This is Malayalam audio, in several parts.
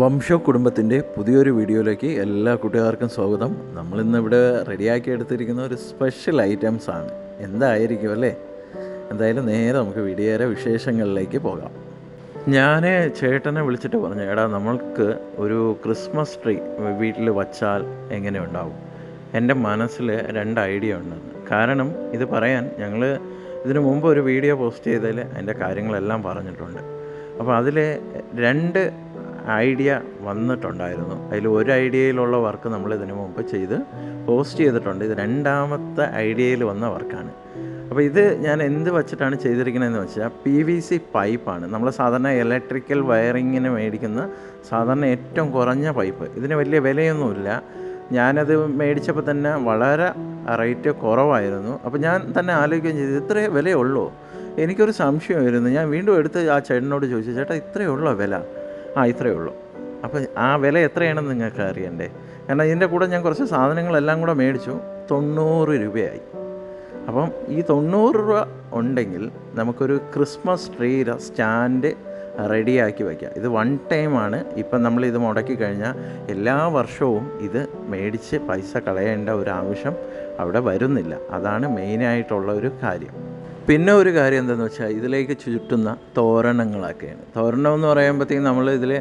വംശ കുടുംബത്തിന്റെ പുതിയൊരു വീഡിയോയിലേക്ക് എല്ലാ കൂട്ടുകാർക്കും സ്വാഗതം. നമ്മളിന്ന് ഇവിടെ റെഡിയാക്കി എടുത്തിരിക്കുന്ന ഒരു സ്പെഷ്യൽ ഐറ്റംസ് ആണ്. എന്തായിരിക്കും അല്ലേ? എന്തായാലും നേരെ നമുക്ക് വീഡിയോയുടെ വിശേഷങ്ങളിലേക്ക് പോകാം. ഞാൻ ചേട്ടനെ വിളിച്ചിട്ട് പറഞ്ഞു എടാ നമ്മൾക്ക് ഒരു ക്രിസ്മസ് ട്രീ വീട്ടിൽ വച്ചാൽ എങ്ങനെ ഉണ്ടാവും? എന്റെ മനസ്സിൽ രണ്ട് ഐഡിയ ഉണ്ടെന്ന്. കാരണം ഇത് പറയാൻ ഞങ്ങൾ ഇതിനു മുമ്പ് ഒരു വീഡിയോ പോസ്റ്റ് ചെയ്തതിൽ അതിന്റെ കാര്യങ്ങളെല്ലാം പറഞ്ഞിട്ടുണ്ട്. അപ്പോൾ അതിൽ രണ്ട് ഐഡിയ വന്നിട്ടുണ്ടായിരുന്നു. അതിൽ ഒരു ഐഡിയയിലുള്ള വർക്ക് നമ്മൾ ഇതിനു മുമ്പ് ചെയ്ത് പോസ്റ്റ് ചെയ്തിട്ടുണ്ട്. ഇത് രണ്ടാമത്തെ ഐഡിയയിൽ വന്ന വർക്കാണ്. അപ്പോൾ ഇത് ഞാൻ എന്ത് വെച്ചിട്ടാണ് ചെയ്തിരിക്കുന്നതെന്ന് വെച്ചാൽ പി വി സി പൈപ്പാണ് നമ്മൾ സാധാരണ ഇലക്ട്രിക്കൽ വയറിങ്ങിന് മേടിക്കുന്ന സാധാരണ ഏറ്റവും കുറഞ്ഞ പൈപ്പ് ഇതിന് വലിയ വിലയൊന്നുമില്ല. ഞാനത് മേടിച്ചപ്പോൾ തന്നെ വളരെ റേറ്റ് കുറവായിരുന്നു. അപ്പോൾ ഞാൻ തന്നെ ആലോചിക്കുകയും ചെയ്തു ഇത്രേ വിലയുള്ളൂ. എനിക്കൊരു സംശയമായിരുന്നു. ഞാൻ വീണ്ടും എടുത്ത് ആ ചേട്ടനോട് ചോദിച്ചു ചേട്ടാ ഇത്രയേ ഉള്ളോ വില? ആ ഇത്രയേ ഉള്ളൂ. അപ്പോൾ ആ വില എത്രയാണെന്ന് നിങ്ങൾക്ക് അറിയണ്ടേ? കാരണം ഇതിന്റെ കൂടെ ഞാൻ കുറച്ച് സാധനങ്ങളെല്ലാം കൂടെ മേടിച്ചു. തൊണ്ണൂറ് രൂപയായി. അപ്പം ഈ തൊണ്ണൂറ് രൂപ ഉണ്ടെങ്കിൽ നമുക്കൊരു ക്രിസ്മസ് ട്രീയുടെ സ്റ്റാൻഡ് റെഡിയാക്കി വയ്ക്കാം. ഇത് വൺ ടൈമാണ് ഇപ്പം നമ്മൾ ഇത് മുടക്കി കഴിഞ്ഞാൽ എല്ലാ വർഷവും ഇത് മേടിച്ച് പൈസ കളയേണ്ട ഒരു ആവശ്യം അവിടെ വരുന്നില്ല. അതാണ് മെയിനായിട്ടുള്ള ഒരു കാര്യം. പിന്നെ ഒരു കാര്യം എന്താണെന്ന് വെച്ചാൽ ഇതിലേക്ക് ചുറ്റുന്ന തോരണങ്ങളൊക്കെയാണ്. തോരണം എന്ന് പറയുമ്പോഴത്തേക്കും നമ്മൾ ഇതിൽ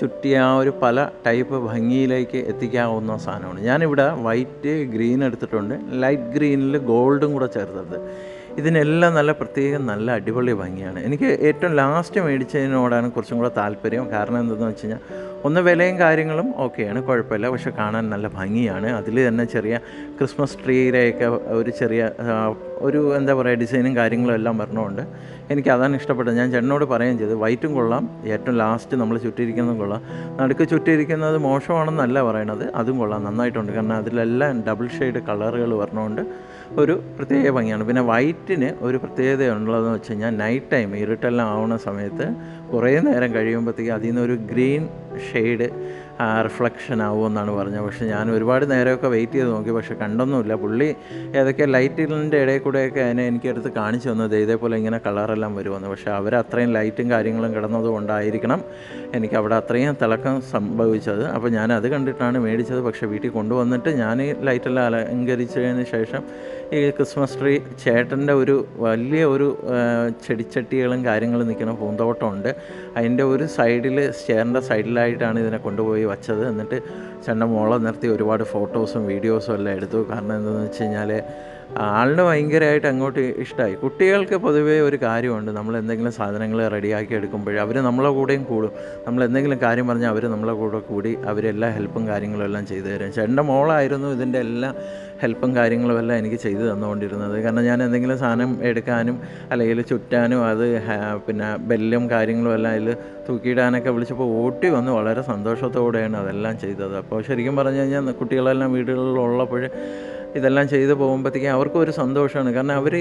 ചുറ്റിയ ആ ഒരു പല ടൈപ്പ് ഭംഗിയിലേക്ക് എത്തിക്കാവുന്ന സാധനമാണ്. ഞാനിവിടെ വൈറ്റ് ഗ്രീൻ എടുത്തിട്ടുണ്ട്. ലൈറ്റ് ഗ്രീനിൽ ഗോൾഡും കൂടെ ചേർത്തത്. ഇതിനെല്ലാം നല്ല പ്രത്യേകം നല്ല അടിപൊളി ഭംഗിയാണ്. എനിക്ക് ഏറ്റവും ലാസ്റ്റ് മേടിച്ചതിനോടാണ് കുറച്ചും കൂടെ താല്പര്യം. കാരണം എന്തെന്ന് വെച്ച് കഴിഞ്ഞാൽ ഒന്ന് വിലയും കാര്യങ്ങളും ഓക്കെയാണ് കുഴപ്പമില്ല. പക്ഷെ കാണാൻ നല്ല ഭംഗിയാണ്. അതിൽ തന്നെ ചെറിയ ക്രിസ്മസ് ട്രീയുടെയൊക്കെ ഒരു ചെറിയ ഒരു എന്താ പറയുക ഡിസൈനും കാര്യങ്ങളും എല്ലാം വരണമുണ്ട് എനിക്ക് അതാണ് ഇഷ്ടപ്പെട്ടത്. ഞാൻ ചേട്ടനോട് പറയുകയും ചെയ്തു വൈറ്റും കൊള്ളാം ഏറ്റവും ലാസ്റ്റ് നമ്മൾ ചുറ്റിയിരിക്കുന്നതും കൊള്ളാം. നടുക്ക് ചുറ്റിയിരിക്കുന്നത് മോശമാണെന്നല്ല പറയണത് അതും കൊള്ളാം നന്നായിട്ടുണ്ട്. കാരണം അതിലെല്ലാം ഡബിൾ ഷെയ്ഡ് കളറുകൾ വരണോണ്ട് ഒരു പ്രത്യേക ഭംഗിയാണ്. പിന്നെ വൈറ്റിന് ഒരു പ്രത്യേകത ഉള്ളതെന്ന് വെച്ച് കഴിഞ്ഞാൽ നൈറ്റ് ടൈം ഇരുട്ടെല്ലാം ആവുന്ന സമയത്ത് കുറേ നേരം കഴിയുമ്പോഴത്തേക്ക് അതിൽ നിന്നൊരു ഗ്രീൻ ഷെയ്ഡ് റിഫ്ലക്ഷൻ ആവുമെന്നാണ് പറഞ്ഞത്. പക്ഷേ ഞാൻ ഒരുപാട് നേരമൊക്കെ വെയിറ്റ് ചെയ്ത് നോക്കി. പക്ഷേ കണ്ടൊന്നുമില്ല. പുള്ളി ഏതൊക്കെ ലൈറ്റിന്റെ ഇടയിൽ കൂടെയൊക്കെ അതിനെ എനിക്കെടുത്ത് കാണിച്ചു തന്നത് ഇതേപോലെ ഇങ്ങനെ കളറെല്ലാം വരുമെന്ന്. പക്ഷേ അവർ അത്രയും ലൈറ്റും കാര്യങ്ങളും കിടന്നത് കൊണ്ടായിരിക്കണം എനിക്ക് അവിടെ അത്രയും തിളക്കം സംഭവിച്ചത്. അപ്പോൾ ഞാൻ അത് കണ്ടിട്ടാണ് മേടിച്ചത്. പക്ഷേ വീട്ടിൽ കൊണ്ടുവന്നിട്ട് ഞാൻ ഈ ലൈറ്റെല്ലാം അലങ്കരിച്ചതിന് ശേഷം ഈ ക്രിസ്മസ് ട്രീ ചേട്ടന്റെ ഒരു വലിയ ഒരു ചെടിച്ചട്ടികളും കാര്യങ്ങളും നിൽക്കുന്ന പൂന്തോട്ടമുണ്ട്. അതിന്റെ ഒരു സൈഡിൽ സ്റ്റെയറിന്റെ സൈഡിലായിട്ടാണ് ഇതിനെ കൊണ്ടുപോയി വച്ചത്. എന്നിട്ട് ചേട്ടന്റെ മോളെ നിർത്തി ഒരുപാട് ഫോട്ടോസും വീഡിയോസും എല്ലാം എടുത്തു. കാരണം എന്താണെന്ന് വെച്ച് കഴിഞ്ഞാൽ ആളിന് ഭയങ്കരമായിട്ട് അങ്ങോട്ട് ഇഷ്ടമായി കുട്ടികൾക്ക് പൊതുവേ ഒരു കാര്യമുണ്ട്. നമ്മൾ എന്തെങ്കിലും സാധനങ്ങൾ റെഡിയാക്കി എടുക്കുമ്പോൾ അവർ നമ്മളെ കൂടെയും കൂടും. നമ്മൾ എന്തെങ്കിലും കാര്യം പറഞ്ഞാൽ അവർ നമ്മളെ കൂടെ കൂടി അവരെല്ലാ ഹെൽപ്പും കാര്യങ്ങളും എല്ലാം ചെയ്തു തരും. ചേട്ടന്റെ മോളായിരുന്നു ഇതിന്റെ എല്ലാ ഹെൽപ്പും കാര്യങ്ങളും എല്ലാം എനിക്ക് ചെയ്തു തന്നുകൊണ്ടിരുന്നത്. കാരണം ഞാൻ എന്തെങ്കിലും സാധനം എടുക്കാനും അല്ലെങ്കിൽ ചുറ്റാനും അത് പിന്നെ ബെല്ലും കാര്യങ്ങളും എല്ലാം അതിൽ തൂക്കിയിടാനൊക്കെ വിളിച്ചപ്പോൾ ഓട്ടി വന്ന് വളരെ സന്തോഷത്തോടെയാണ് അതെല്ലാം ചെയ്തത്. അപ്പോൾ ശരിക്കും പറഞ്ഞു കഴിഞ്ഞാൽ കുട്ടികളെല്ലാം വീടുകളിലുള്ളപ്പോൾ ഇതെല്ലാം ചെയ്ത് പോകുമ്പോഴത്തേക്കും അവർക്കും ഒരു സന്തോഷമാണ്. കാരണം അവർ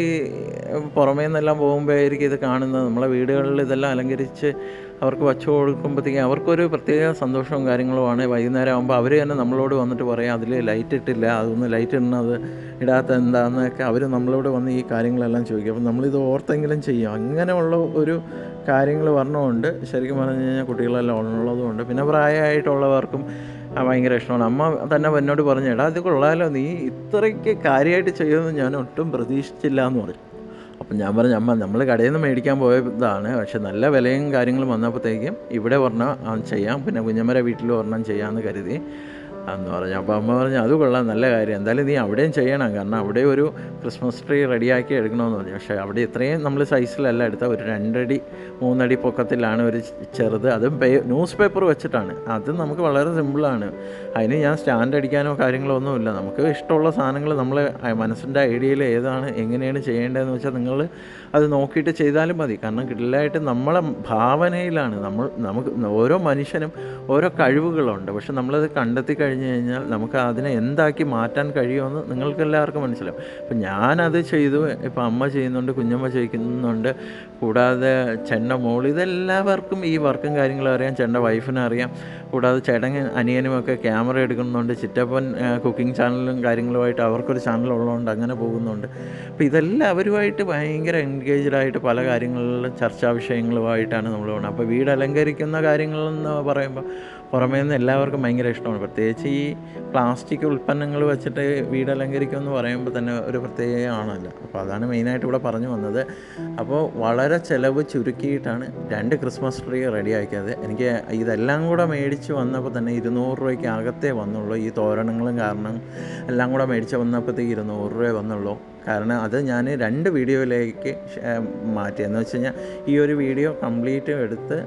പുറമേ നിന്നെല്ലാം പോകുമ്പോഴായിരിക്കും ഇത് കാണുന്നത്. നമ്മളെ വീടുകളിൽ ഇതെല്ലാം അലങ്കരിച്ച് അവർക്ക് വച്ചു കൊടുക്കുമ്പോഴത്തേക്കും അവർക്കൊരു പ്രത്യേക സന്തോഷവും കാര്യങ്ങളുമാണ്. വൈകുന്നേരം ആകുമ്പോൾ അവർ തന്നെ നമ്മളോട് വന്നിട്ട് പറയാം അതിൽ ലൈറ്റ് ഇട്ടില്ല അതൊന്ന് ലൈറ്റ് ഇടുന്നത് ഇടാത്ത എന്താണെന്നൊക്കെ അവർ നമ്മളോട് വന്ന് ഈ കാര്യങ്ങളെല്ലാം ചോദിക്കും. അപ്പം നമ്മളിത് ഓർത്തെങ്കിലും ചെയ്യും. അങ്ങനെയുള്ള ഒരു കാര്യങ്ങൾ വരണമുണ്ട് ശരിക്കും പറഞ്ഞു കഴിഞ്ഞാൽ കുട്ടികളെല്ലാം ഉള്ളതുകൊണ്ട്. പിന്നെ പ്രായമായിട്ടുള്ളവർക്കും ഭയങ്കര ഇഷ്ടമാണ് അമ്മ തന്നെ എന്നോട് പറഞ്ഞു എടാ ഇത് കൊള്ളാലോ നീ ഇത്രയ്ക്ക് കാര്യമായിട്ട് ചെയ്യുമെന്ന് ഞാൻ ഒട്ടും പ്രതീക്ഷിച്ചില്ല എന്ന് പറഞ്ഞു. അപ്പം ഞാൻ പറഞ്ഞു അമ്മ നമ്മൾ കടയിൽ നിന്ന് മേടിക്കാൻ പോയതാണ് പക്ഷെ നല്ല വിലയും കാര്യങ്ങളും വന്നപ്പോഴത്തേക്കും ഇവിടെ ഒരെണ്ണം ചെയ്യാം. പിന്നെ കുഞ്ഞമ്മരെ വീട്ടിൽ ഒരെണ്ണം ചെയ്യാമെന്ന് കരുതി. എന്ന് പറഞ്ഞു. അപ്പോൾ അമ്മ പറഞ്ഞു അത് കൊള്ളാം നല്ല കാര്യം. എന്തായാലും നീ അവിടെയും ചെയ്യണം. കാരണം അവിടെ ഒരു ക്രിസ്മസ് ട്രീ റെഡിയാക്കി എടുക്കണമെന്ന് പറഞ്ഞു. പക്ഷേ അവിടെ ഇത്രയും നമ്മൾ സൈസിലല്ല എടുത്ത ഒരു രണ്ടടി മൂന്നടി പൊക്കത്തിലാണ് ഒരു ചെറുത്. അതും പേ ന്യൂസ് പേപ്പർ വെച്ചിട്ടാണ്. അത് നമുക്ക് വളരെ സിമ്പിളാണ് അതിന് ഞാൻ സ്റ്റാൻഡ് അടിക്കാനോ കാര്യങ്ങളോ ഒന്നുമില്ല. നമുക്ക് ഇഷ്ടമുള്ള സാധനങ്ങൾ നമ്മൾ മനസ്സിന്റെ ഐഡിയയിൽ ഏതാണ് എങ്ങനെയാണ് ചെയ്യേണ്ടതെന്ന് വെച്ചാൽ നിങ്ങൾ അത് നോക്കിയിട്ട് ചെയ്താലും മതി. കാരണം കിടിലായിട്ട് നമ്മളെ ഭാവനയിലാണ്. നമ്മൾ നമുക്ക് ഓരോ മനുഷ്യനും ഓരോ കഴിവുകളുണ്ട്. പക്ഷെ നമ്മളത് കണ്ടെത്തി കഴിഞ്ഞാൽ കഴിഞ്ഞ് കഴിഞ്ഞാൽ നമുക്ക് അതിനെ എന്താക്കി മാറ്റാൻ കഴിയുമെന്ന് നിങ്ങൾക്ക് എല്ലാവർക്കും മനസ്സിലാവും. അപ്പം ഞാനത് ചെയ്തു. ഇപ്പം അമ്മ ചെയ്യുന്നുണ്ട് കുഞ്ഞമ്മ ചെയ്യുന്നുണ്ട് കൂടാതെ ചെണ്ട മോൾ ഇതെല്ലാവർക്കും ഈ വർക്കും കാര്യങ്ങളും അറിയാം. ചെണ്ട വൈഫിനെ അറിയാം. കൂടാതെ ചേട്ടൻ അനിയനുമൊക്കെ ക്യാമറ എടുക്കുന്നുണ്ട്. ചിറ്റപ്പൻ കുക്കിംഗ് ചാനലും കാര്യങ്ങളുമായിട്ട് അവർക്കൊരു ചാനൽ ഉള്ളതുകൊണ്ട് അങ്ങനെ പോകുന്നുണ്ട്. അപ്പോൾ ഇതെല്ലാവരുമായിട്ട് ഭയങ്കര എൻഗേജ്ഡ് ആയിട്ട് പല കാര്യങ്ങളിലും ചർച്ചാ വിഷയങ്ങളുമായിട്ടാണ് നമ്മൾ പോകുന്നത്. അപ്പോൾ വീട് അലങ്കരിക്കുന്ന കാര്യങ്ങളെന്ന് പറയുമ്പോൾ പുറമേ നിന്ന് എല്ലാവർക്കും ഭയങ്കര ഇഷ്ടമാണ്. പ്രത്യേകിച്ച് ഈ പ്ലാസ്റ്റിക് ഉൽപ്പന്നങ്ങൾ വെച്ചിട്ട് വീട് അലങ്കരിക്കും എന്ന് പറയുമ്പോൾ തന്നെ ഒരു പ്രത്യേക ആണല്ലോ. അപ്പോൾ അതാണ് മെയിനായിട്ട് ഇവിടെ പറഞ്ഞു വന്നത്. അപ്പോൾ വളരെ ചിലവ് ചുരുക്കിയിട്ടാണ് രണ്ട് ക്രിസ്മസ് ട്രീ റെഡി ആക്കിയത്. എനിക്ക് ഇതെല്ലാം കൂടെ മേടിച്ച് വന്നപ്പോൾ തന്നെ ഇരുന്നൂറ് രൂപയ്ക്ക് അകത്തേ വന്നുള്ളൂ. ഈ തോരണങ്ങളും കാരണം എല്ലാം കൂടെ മേടിച്ച് വന്നപ്പോഴത്തേക്ക് ഇരുന്നൂറ് രൂപ വന്നുള്ളൂ. കാരണം അത് ഞാൻ രണ്ട് വീഡിയോയിലേക്ക് മാറ്റി എന്ന് വെച്ച് കഴിഞ്ഞാൽ ഈ ഒരു വീഡിയോ കംപ്ലീറ്റ് എടുത്ത്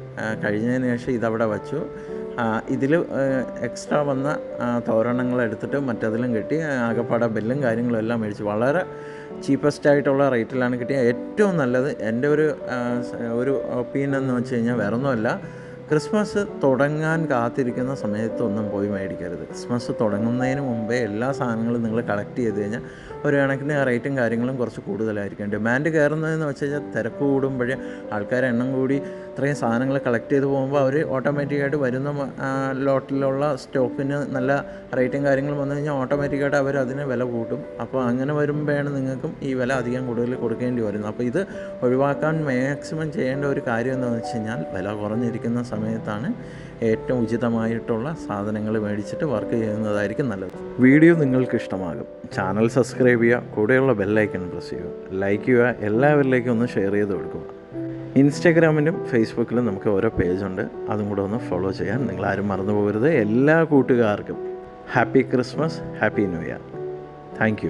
കഴിഞ്ഞതിന് ശേഷം ഇതവിടെ വച്ചു. ഇതിൽ എക്സ്ട്രാ വന്ന തോരണങ്ങൾ എടുത്തിട്ട് മറ്റതിലും കെട്ടി. ആകെപ്പാടെ ബെല്ലും കാര്യങ്ങളും എല്ലാം മേടിച്ചു. വളരെ ചീപ്പസ്റ്റ് ആയിട്ടുള്ള റേറ്റിലാണ് കിട്ടിയ ഏറ്റവും നല്ലത്. എന്റെ ഒരു ഒരു ഒപ്പീനിയൻ എന്ന് വെച്ച് കഴിഞ്ഞാൽ വേറൊന്നുമല്ല. ക്രിസ്മസ് തുടങ്ങാൻ കാത്തിരിക്കുന്ന സമയത്തൊന്നും പോയി മേടിക്കരുത്. ക്രിസ്മസ് തുടങ്ങുന്നതിന് മുമ്പേ എല്ലാ സാധനങ്ങളും നിങ്ങൾ കളക്ട് ചെയ്ത് കഴിഞ്ഞാൽ ഒരു കണക്കിന് റേറ്റും കാര്യങ്ങളും കുറച്ച് കൂടുതലായിരിക്കും. ഡിമാൻഡ് കയറുന്നതെന്ന് വെച്ച് കഴിഞ്ഞാൽ തിരക്ക് കൂടുമ്പോഴേ ആൾക്കാർ എണ്ണം കൂടി ഇത്രയും സാധനങ്ങൾ കളക്ട് ചെയ്ത് പോകുമ്പോൾ അവർ ഓട്ടോമാറ്റിക്കായിട്ട് വരുന്ന ലോട്ടിലുള്ള സ്റ്റോക്കിന് നല്ല റേറ്റും കാര്യങ്ങളും വന്നു കഴിഞ്ഞാൽ ഓട്ടോമാറ്റിക്കായിട്ട് അവർ അതിന് വില കൂട്ടും. അപ്പോൾ അങ്ങനെ വരുമ്പോഴാണ് നിങ്ങൾക്കും ഈ വില അധികം കൂടുതൽ കൊടുക്കേണ്ടി വരുന്നത്. അപ്പോൾ ഇത് ഒഴിവാക്കാൻ മാക്സിമം ചെയ്യേണ്ട ഒരു കാര്യം എന്താണെന്ന് വെച്ച് കഴിഞ്ഞാൽ വില കുറഞ്ഞിരിക്കുന്ന സമയത്താണ് ഏറ്റവും ഉചിതമായിട്ടുള്ള സാധനങ്ങൾ മേടിച്ചിട്ട് വർക്ക് ചെയ്യുന്നതായിരിക്കും നല്ലത്. വീഡിയോ നിങ്ങൾക്ക് ഇഷ്ടമാകും ചാനൽ സബ്സ്ക്രൈബ് ചെയ്യുക കൂടെയുള്ള ബെല്ലൈക്കൺ പ്രസ് ചെയ്യുക ലൈക്ക് ചെയ്യുക എല്ലാവരിലേക്കും ഒന്ന് ഷെയർ ചെയ്ത് കൊടുക്കുക. ഇൻസ്റ്റാഗ്രാമിലും ഫേസ്ബുക്കിലും നമുക്ക് ഓരോ പേജുണ്ട് അതും കൂടെ ഒന്ന് ഫോളോ ചെയ്യാൻ നിങ്ങൾ ആരും മറന്നു പോകരുത്. എല്ലാ കൂട്ടുകാർക്കും happy Christmas happy new year thank